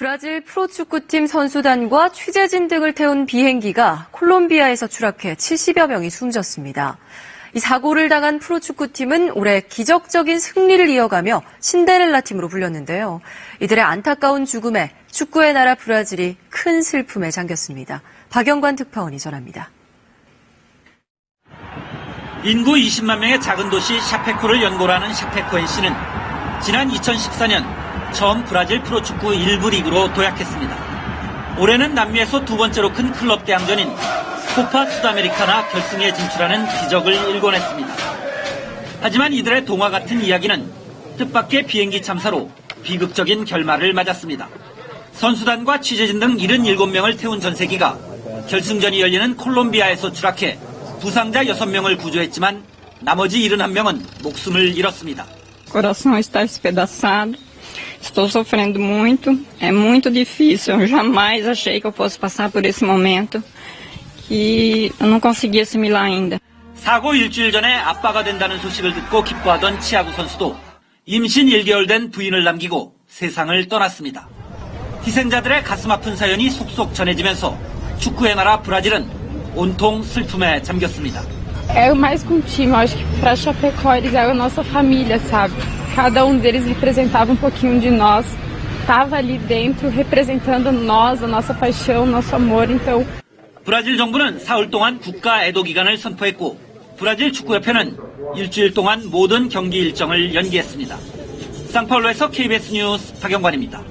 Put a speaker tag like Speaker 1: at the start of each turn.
Speaker 1: 브라질 프로축구팀 선수단과 취재진 등을 태운 비행기가 콜롬비아에서 추락해 70여 명이 숨졌습니다. 이 사고를 당한 프로축구팀은 올해 기적적인 승리를 이어가며 신데렐라 팀으로 불렸는데요. 이들의 안타까운 죽음에 축구의 나라 브라질이 큰 슬픔에 잠겼습니다. 박영관 특파원이 전합니다.
Speaker 2: 인구 20만 명의 작은 도시 샤페코를 연고로 하는 샤페코NC는 지난 2014년 처음 브라질 프로축구 1부 리그로 도약했습니다. 올해는 남미에서 두 번째로 큰 클럽 대항전인 코파 수다메리카나 결승에 진출하는 기적을 일궈냈습니다. 하지만 이들의 동화 같은 이야기는 뜻밖의 비행기 참사로 비극적인 결말을 맞았습니다. 선수단과 취재진 등 77명을 태운 전세기가 결승전이 열리는 콜롬비아에서 추락해 부상자 6명을 구조했지만 나머지 71명은 목숨을 잃었습니다.
Speaker 3: coração está espedaçado. Estou sofrendo muito. É muito difícil. Eu jamais achei que eu fosse passar por esse momento. E eu não consegui assimilar ainda.
Speaker 2: 사고 일주일 전에 아빠가 된다는 소식을 듣고 기뻐하던 치아구 선수도 임신 1개월 된 부인을 남기고 세상을 떠났습니다. 희생자들의 가슴 아픈 사연이 속속 전해지면서 축구의 나라 브라질은 온통 슬픔에 잠겼습니다.
Speaker 4: É mais com o time, acho que pra Chapecó eles eram a nossa família, sabe? Cada um deles representava um pouquinho de nós, tava ali dentro representando nós, a nossa paixão, nosso amor, então
Speaker 2: 브라질 정부는 사흘 동안 국가 애도 기간을 선포했고 브라질 축구협회는 일주일 동안 모든 경기 일정을 연기했습니다. 상파울루에서 KBS 뉴스 박영관입니다.